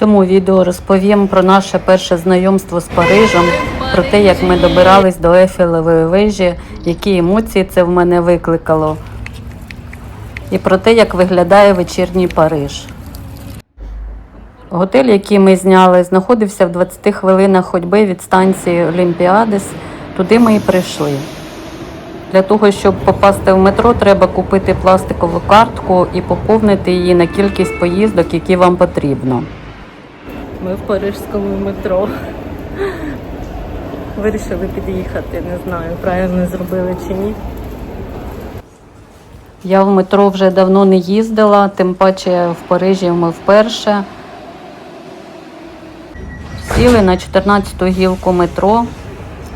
цьому відео розповім про наше перше знайомство з Парижем, про те, як ми добирались до Ефілевої вежі, які емоції це в мене викликало, і про те, як виглядає вечірній Париж. Готель, який ми зняли, знаходився в 20 хвилинах ходьби від станції Олімпіадис. Туди ми і прийшли. Для того, щоб попасти в метро, треба купити пластикову картку і поповнити її на кількість поїздок, які вам потрібно. Ми в парижському метро. Вирішили під'їхати, не знаю, правильно зробили чи ні. Я в метро вже давно не їздила, тим паче в Парижі ми вперше. Сіли на 14-ту гілку метро,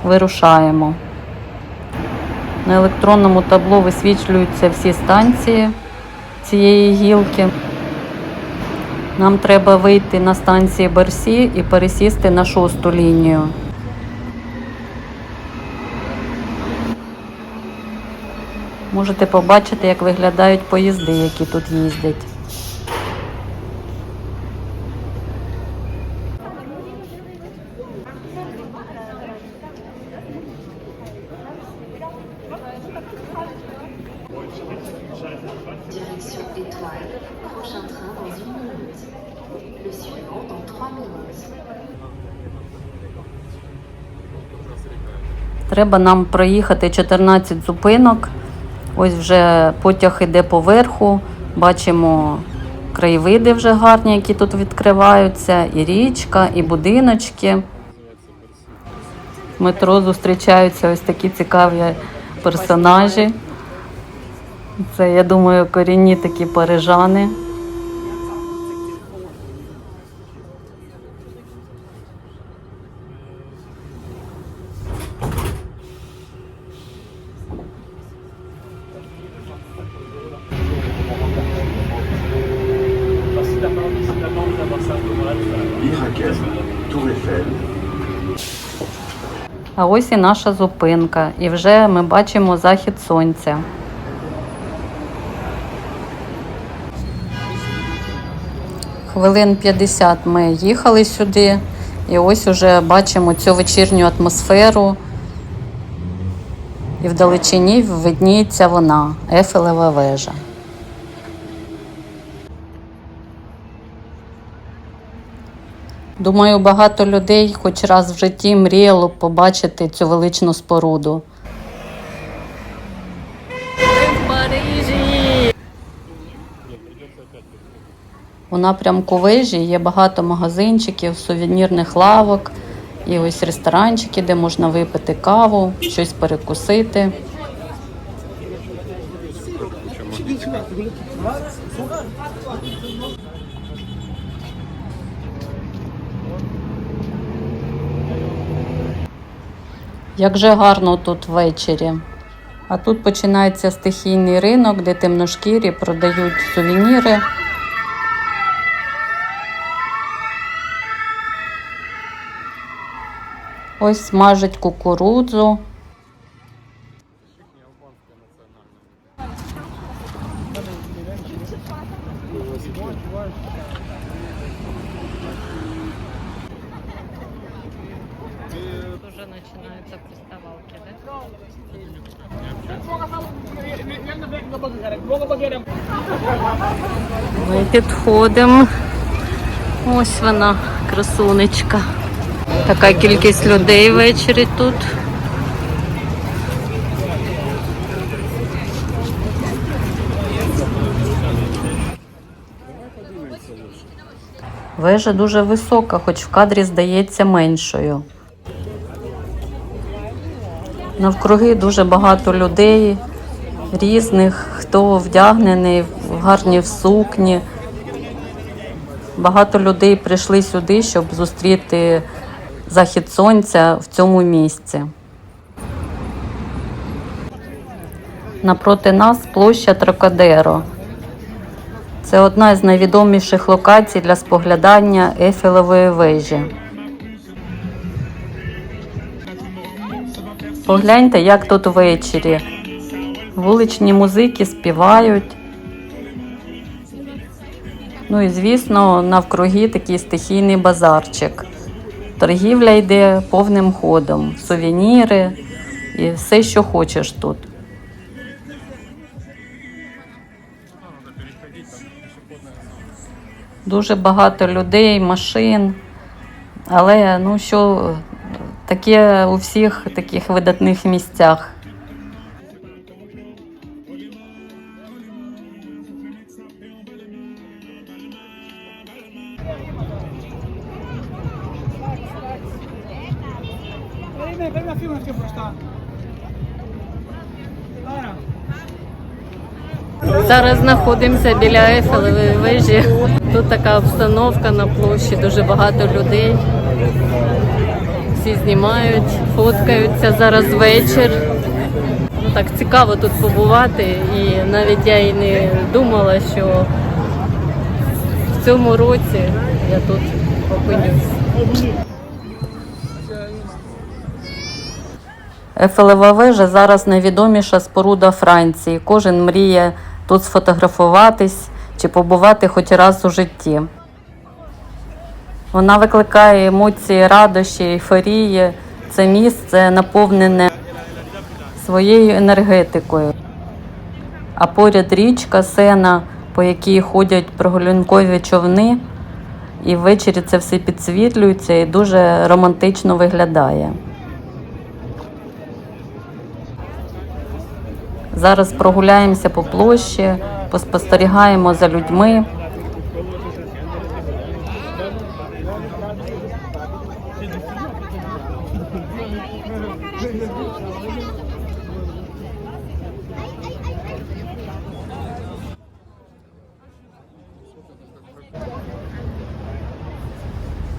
вирушаємо. На електронному табло висвітлюються всі станції цієї гілки. Нам треба вийти на станції Берсі і пересісти на шосту лінію. Можете побачити, як виглядають поїзди, які тут їздять. Треба нам проїхати 14 зупинок. Ось вже потяг іде поверху. Бачимо краєвиди вже гарні, які тут відкриваються, і річка, і будиночки. В метро зустрічаються ось такі цікаві персонажі. Це, я думаю, корінні такі парижани. А ось і наша зупинка. І вже ми бачимо захід сонця. Хвилин 50 ми їхали сюди, і ось уже бачимо цю вечірню атмосферу. І вдалечині видніється вона, Ефелева вежа. Думаю, багато людей хоч раз в житті мріяло побачити цю величну споруду. Парижі! У напрямку вежі є багато магазинчиків, сувенірних лавок і ось ресторанчики, де можна випити каву, щось перекусити. Як же гарно тут ввечері. А тут починається стихійний ринок, де темношкірі продають сувеніри. Ось смажать кукурудзу. Уже починаються приставалки, да? Ми підходимо. Ось вона, красунечка. Така кількість людей ввечері тут. Вежа дуже висока, хоч в кадрі здається меншою. Навкруги дуже багато людей різних, хто вдягнений в гарні в сукні. Багато людей прийшли сюди, щоб зустріти захід сонця в цьому місці. Напроти нас площа Трокадеро. Це одна з найвідоміших локацій для споглядання Ефілевої вежі. Погляньте, як тут ввечері. Вуличні музики співають. Ну і звісно, навкруги такий стихійний базарчик. Торгівля йде повним ходом, сувеніри і все, що хочеш тут. Дуже багато людей, машин. Але ну що таке у всіх таких видатних місцях. Зараз знаходимося біля Ейфелевої вежі. Тут така обстановка на площі, дуже багато людей. Всі знімають, фоткаються зараз вечір. Ну так цікаво тут побувати. І навіть я і не думала, що в цьому році я тут опинюсь. Ефелева вежа зараз найвідоміша споруда Франції. Кожен мріє тут сфотографуватись чи побувати хоч раз у житті. Вона викликає емоції радощі, ейфорії. Це місце наповнене своєю енергетикою. А поряд річка Сена, по якій ходять прогулянкові човни, і ввечері це все підсвітлюється і дуже романтично виглядає. Зараз прогуляємося по площі, поспостерігаємо за людьми.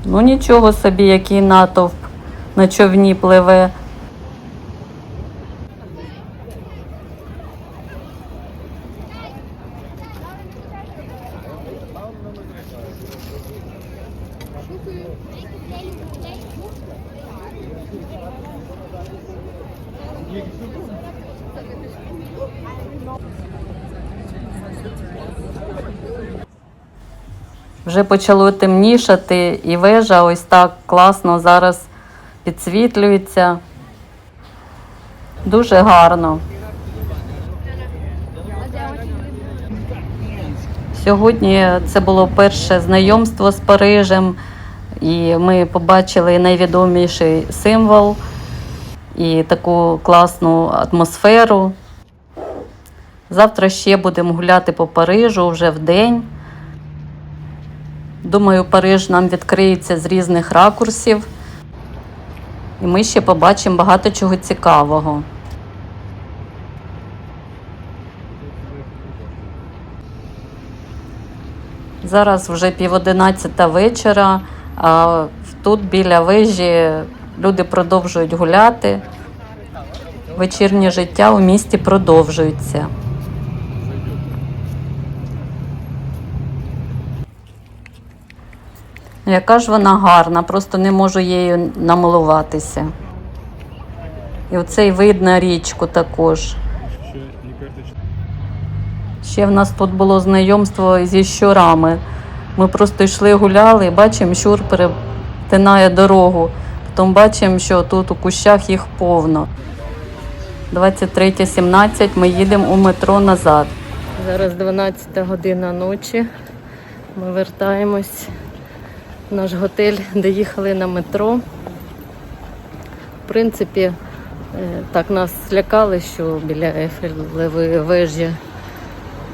Ну нічого собі, який натовп на човні пливе. Вже почало темнішати, і вежа ось так класно зараз підсвітлюється. Дуже гарно. Сьогодні це було перше знайомство з Парижем, і ми побачили найвідоміший символ і таку класну атмосферу. Завтра ще будемо гуляти по Парижу вже в день. Думаю, Париж нам відкриється з різних ракурсів, і ми ще побачимо багато чого цікавого. Зараз вже пів одинадцята вечора, а тут біля вежі люди продовжують гуляти. Вечірнє життя у місті продовжується. Яка ж вона гарна, просто не можу її намилуватися. І оцей вид на річку також. Ще в нас тут було знайомство зі щурами. Ми просто йшли гуляли і бачимо, щур перетинає дорогу. Потім бачимо, що тут у кущах їх повно. 23.17 ми їдемо у метро назад. Зараз 12 година ночі. Ми вертаємось наш готель, де їхали на метро. В принципі, е, так нас злякали, що біля Ейфелевої вежі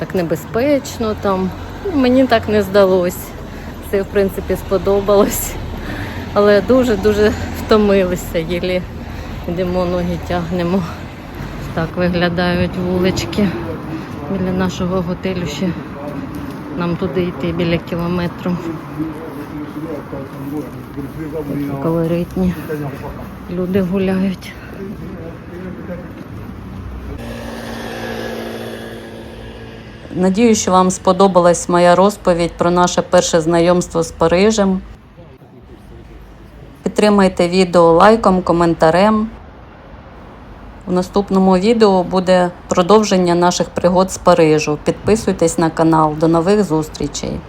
так небезпечно там. Ну, Мені так не здалось. Все, в принципі, сподобалось. Але дуже-дуже втомилися, єлі йдемо, ноги тягнемо. Так виглядають вулички біля нашого готелю ще. Нам туди йти біля кілометру. Колоритні. Люди гуляють. Надію, що вам сподобалась моя розповідь про наше перше знайомство з Парижем. Підтримайте відео лайком, коментарем. У наступному відео буде продовження наших пригод з Парижу. Підписуйтесь на канал. До нових зустрічей!